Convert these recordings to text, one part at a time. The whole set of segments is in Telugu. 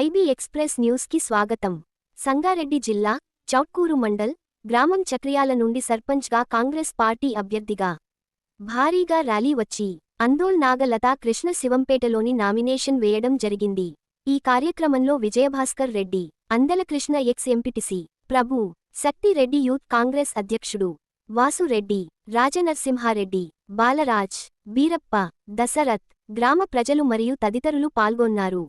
ఐబీ ఎక్స్ప్రెస్ న్యూస్కి స్వాగతం. సంగారెడ్డి జిల్లా చౌట్కూరు మండల్ గ్రామం చక్రియాల నుండి సర్పంచ్గా కాంగ్రెస్ పార్టీ అభ్యర్థిగా భారీగా ర్యాలీ వచ్చి అందోల్ నాగలతా కృష్ణ శివంపేటలోని నామినేషన్ వేయడం జరిగింది. ఈ కార్యక్రమంలో Vijayabhaskar Reddy Andala Krishna ex MPTC Prabhu Shakti Reddy youth Congress అధ్యక్షుడు వాసురెడ్డి రాజనరసింహారెడ్డి బాలరాజ్ బీరప్ప దశరథ్ గ్రామ ప్రజలు మరియు తదితరులు పాల్గొన్నారు.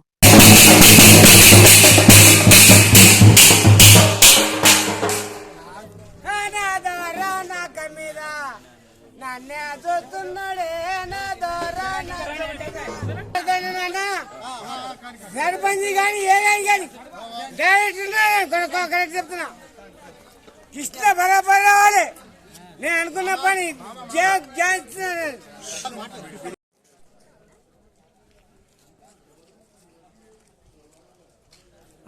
నాదోరా నా సర్పంచ్ కానీ ఏదైనా కానీ డైరెక్ట్ కరెక్ట్ చెప్తున్నా. కృష్ణ బరాబర్ రావాలి నేను అనుకున్న పని చేస్తున్నాను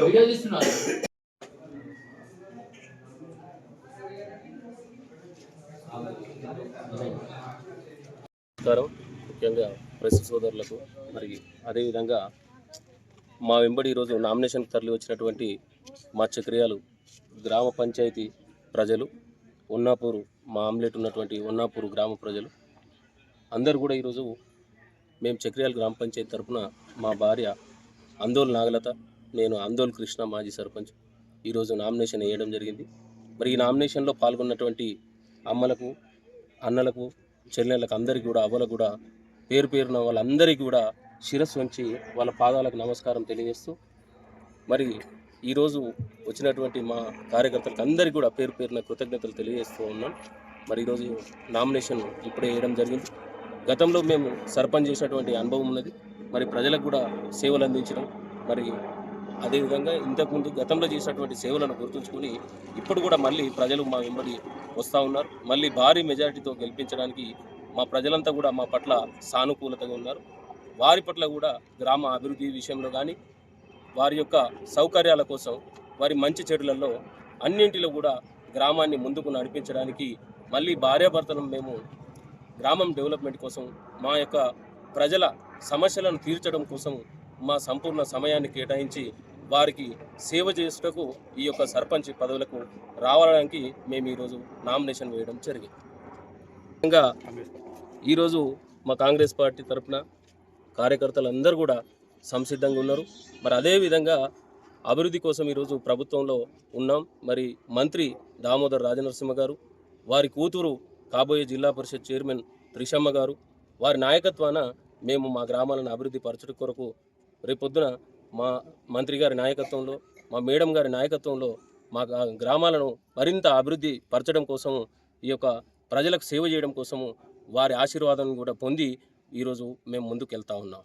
వీడియో తీస్తున్నారు నమస్కారం. ముఖ్యంగా ప్రెస్ సోదరులకు మరి అదేవిధంగా మా వెంబడి ఈరోజు నామినేషన్ తరలి వచ్చినటువంటి మా చక్రియాలు గ్రామ పంచాయతీ ప్రజలు ఉన్నాపూరు మా ఆమ్లెట్ ఉన్నటువంటి ఉన్నాపూరు గ్రామ ప్రజలు అందరు కూడా ఈరోజు మేము చక్రియాల గ్రామ పంచాయతీ తరపున మా భార్య అందోల్ నాగలత నేను అందోల్ కృష్ణ మాజీ సర్పంచ్ ఈరోజు నామినేషన్ వేయడం జరిగింది. మరి ఈ నామినేషన్లో పాల్గొన్నటువంటి అమ్మలకు అన్నలకు చెల్లెళ్ళకు అందరికీ కూడా అవ్వలకు కూడా పేరు పేరున వాళ్ళందరికీ కూడా శిరస్సు వంచి వాళ్ళ పాదాలకు నమస్కారం తెలియజేస్తూ మరి ఈరోజు వచ్చినటువంటి మా కార్యకర్తలకు అందరికీ కూడా పేరు పేరున కృతజ్ఞతలు తెలియజేస్తూ ఉన్నాం. మరి ఈరోజు నామినేషన్ ఇప్పుడే వేయడం జరిగింది. గతంలో మేము సర్పంచ్ చేసినటువంటి అనుభవం ఉన్నది. మరి ప్రజలకు కూడా సేవలు అందించడం మరి అదేవిధంగా ఇంతకుముందు గతంలో చేసినటువంటి సేవలను గుర్తుంచుకొని ఇప్పుడు కూడా మళ్ళీ ప్రజలు మా వెంబడి వస్తూ ఉన్నారు. మళ్ళీ భారీ మెజారిటీతో గెలిపించడానికి మా ప్రజలంతా కూడా మా పట్ల సానుకూలతగా ఉన్నారు. వారి పట్ల కూడా గ్రామ అభివృద్ధి విషయంలో కానీ వారి యొక్క సౌకర్యాల కోసం వారి మంచి చెడులలో అన్నింటిలో కూడా గ్రామాన్ని ముందుకు నడిపించడానికి మళ్ళీ భార్యాభర్తలను మేము గ్రామం డెవలప్మెంట్ కోసం మా యొక్క ప్రజల సమస్యలను తీర్చడం కోసం మా సంపూర్ణ సమయాన్ని కేటాయించి వారికి సేవ చేసుటకు ఈ యొక్క సర్పంచ్ పదవులకు రావడానికి మేము ఈరోజు నామినేషన్ వేయడం జరిగింది. ఇంకా ఈరోజు మా కాంగ్రెస్ పార్టీ తరఫున కార్యకర్తలందరూ కూడా సంసిద్ధంగా ఉన్నారు. మరి అదేవిధంగా అభివృద్ధి కోసం ఈరోజు ప్రభుత్వంలో ఉన్నాం. మరి మంత్రి దామోదర్ రాజనరసింహ గారు వారి కూతురు కాబోయే జిల్లా పరిషత్ చైర్మన్ త్రిషమ్మ గారు వారి నాయకత్వాన మేము మా గ్రామాలను అభివృద్ధి పరచడం కొరకు రేపొద్దున మా మంత్రి గారి నాయకత్వంలో మా మేడం గారి నాయకత్వంలో మా గ్రామాలను మరింత అభివృద్ధి పరచడం కోసము ఈ యొక్క ప్రజలకు సేవ చేయడం కోసము వారి ఆశీర్వాదం కూడా పొంది ఈరోజు మేము ముందుకు వెళ్తా ఉన్నాం.